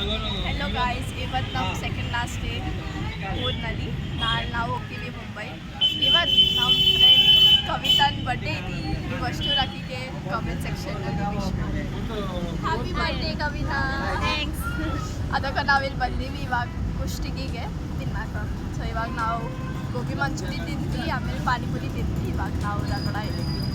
Hello guys ಇವತ್ತು ನಾವು second last day ಊರಿನಲ್ಲಿ ನಾಳೆ ನಾವು ಹೋಗ್ತೀವಿ ಮುಂಬೈ ಇವತ್ತು ನಮ್ಮ ಫ್ರೆಂಡ್ ಕವಿತಾನ್ ಬರ್ಡೇ ಐತಿ ನೀವು ಅಷ್ಟು ರಾಕಿಗೆ comment ಸೆಕ್ಷನ್ನಲ್ಲಿ wish happy birthday Kavitha thanks ಅದಕ್ಕೆ ನಾವಿಲ್ಲಿ ಬಂದೀವಿ ಇವಾಗ ಕುಷ್ಟಿಗಿಗೆ ತಿನ್ನಕ ಸೊ ಇವಾಗ ನಾವು ಗೋಬಿ ಮಂಚೂರಿ ತಿಂದ್ವಿ ಆಮೇಲೆ ಪಾನಿಪುರಿ ತಿಂದ್ವಿ ಇವಾಗ ನಾವು ರಗಡ ಇದ್ದೀವಿ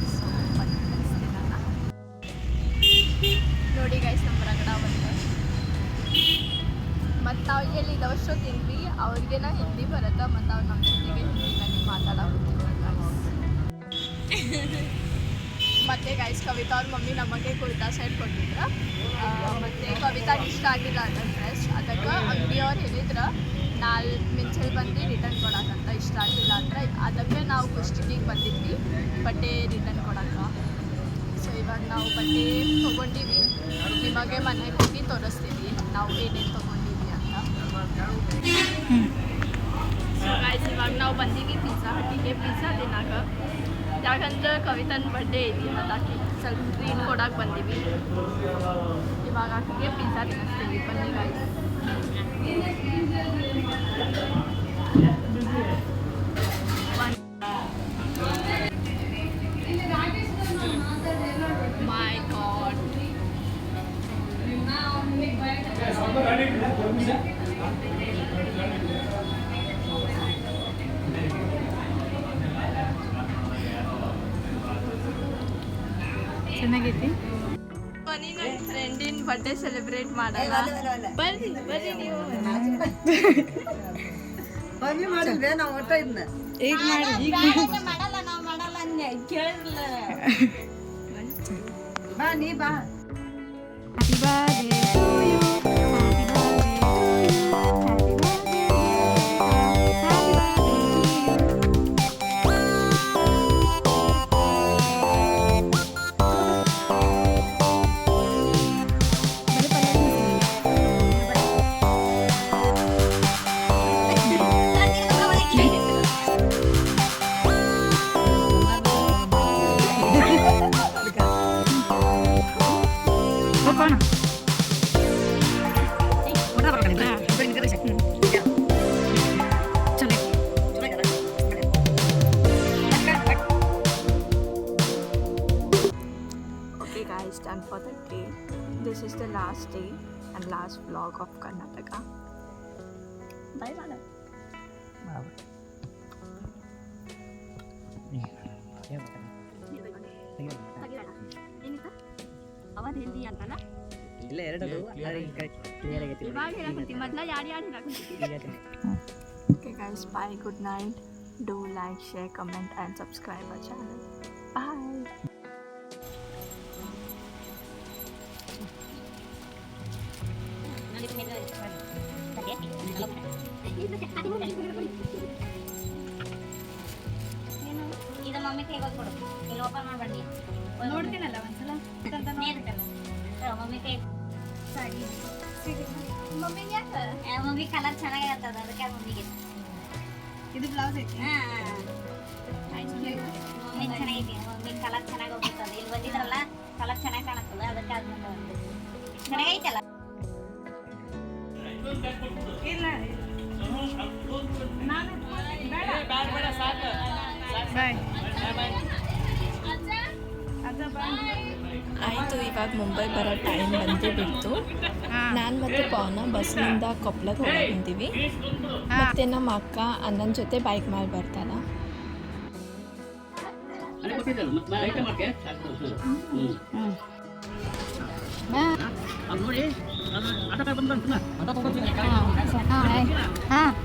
ಮತ್ತು ನಾವು ಎಲ್ಲಿ ಇದವಷ್ಟು ತಿಂದ್ವಿ ಅವ್ರಿಗೆನ ಹಿಂದಿ ಬರುತ್ತೆ, ಮತ್ತು ಅವ್ರು ನಮ್ಮ ಜೊತೆಗೆ ಹಿಂದಿನಲ್ಲಿ ಮಾತಾಡೋದು ಮತ್ತೆ ಗೈಸ್ ಕವಿತಾ ಅವ್ರ ಮಮ್ಮಿ ನಮಗೆ ಕುರ್ತಾ ಸೈಡ್ ಕೊಟ್ಟಿದ್ರು. ಮತ್ತೆ ಕವಿತಾ ಇಷ್ಟ ಆಗಿಲ್ಲ ಅಂತ ಡ್ರೆಸ್ ಅದಕ್ಕೆ ಅಂಗಡಿಯವ್ರು ಹೇಳಿದ್ರು, ನಾಲ್ ಮಿಂಚಲ್ ಬಂದು ರಿಟರ್ನ್ ಕೊಡಕ್ಕಂತ ಇಷ್ಟ ಆಗಿಲ್ಲ ಅಂದ್ರೆ ಅದಕ್ಕೆ ನಾವು ಕುಷ್ಟಿಗೆ ಬಂದಿದ್ವಿ, ಬಟ್ಟೆ ರಿಟರ್ನ್ ಕೊಡೋಕ್ಕ ಸೊ ಇವಾಗ ನಾವು ಬಟ್ಟೆ ತೊಗೊಂಡಿವಿ. ನಿಮಗೆ ಮನೆಗೆ ಹೋಗಿ ತೋರಿಸ್ತೀವಿ. ನಾವು ಏನೇನು ತೊಗೊಂಡಿವಿ. ಅಂತ ಸೊ ಗಾಯ್ಸ್ ಇವಾಗ ನಾವು ಬಂದೀವಿ ಪಿಜ್ಜಾ ಹಟ್ಟಿಗೆ ಪಿಜ್ಜಾ ತಿನ್ನಾಕ ಯಾಕಂದ್ರೆ ಕವಿತನ್ ಬರ್ಡೇ ಐತಿ ಮತ್ತು ಆಕಿ ಸ್ವಲ್ಪ ಟ್ರೀಟ್ ಕೊಡಕ್ಕೆ ಬಂದೀವಿ ಇವಾಗ ಆಕೆಗೆ ಪಿಜ್ಜಾ ತಿನ್ನಿಸ್ತೀವಿ ಬನ್ನಿ ಗಾಯ್ಸ್ ಚೆನ್ನಾಗೈತಿ? ಬನ್ನಿ ನನ್ನ ಫ್ರೆಂಡಿನ ಬರ್ಡೇ ಸೆಲೆಬ್ರೇಟ್ ಮಾಡೋಣ. ಬರ್ರಿ ನೀವು. ಮಮ್ಮಿ ಮಾಡಿಲ್ವೇ ನಾವು ಒಟ್ಟ ಇದನ್ನ ಈಗ ಮಾಡಿ ಈಗ ಮಾಡಲ್ಲ ನಾವು ಮಾಡಲ್ಲ ಅಂದೆ ಕೇಳಿಲ್ಲ ಬಾ ನೀ ಬಾ. Happy birthday Okay guys, done for the day. This is the last day and last vlog of Karnataka. Bye bye. ಅವತ್ತು ಹಿಂದಿ ಅಂತಲ್ಲ ಇಲ್ಲ ಎರಡು Okay guys, bye, good night. Do like, share, comment and subscribe our channel. Bye. ಇದು mummy ಕೈಗೆ ಕೊಡು ಇಲ್ಲಿ open ಮಾಡ್ಬೇಡಿ ನೋಡ್ತೀನಲ್ಲ? ಒಂದ್ಸಲ ಮಮ್ಮಿ ಕೈ ಮಮ್ಮಿ ಯಾಕೆ? ಆ, ಮಮ್ಮಿ ಕಲರ್ ಅದಕ್ಕೆ ಮಮ್ಮಿಗೆ. ಇದು ಬ್ಲೌಸ್ ಐತಿ. ಹಾ ಮಮ್ಮಿ ಚೆನ್ನಾಗೈತಿ ಮಮ್ಮಿ ಕಲರ್ ಚೆನ್ನಾಗಿ ಹೋಗ್ತದ ಇಲ್ಲಿ ಬಂದಿದ್ರಲ್ಲ ಕಲರ್ ಚೆನ್ನಾಗಿ ಕಾಣತ್ತದ ಅದಕ್ಕೆ ಅದನ್ನ ಚೆನ್ನಾಗೈತಲ್ಲ? ಇಲ್ಲ ನಾನು ಬಾಯ್ ಅದ ಆಯಿತು ಇವಾಗ ಮುಂಬೈ ಬರೋ ಟೈಮ್ ಬಂದು ಬಿಡ್ತು. ನಾನು ಮತ್ತು ಪವನ ಬಸ್ನಿಂದ ಕೊಪ್ಪಳಕ್ಕೆ ಹೋಗಿ ಬಂದೀವಿ. ಮತ್ತು ನಮ್ಮ ಅಕ್ಕ ಅಣ್ಣನ ಜೊತೆ ಬೈಕ್ ಮೇಲೆ ಬರ್ತಾನ. ಹಾಂ.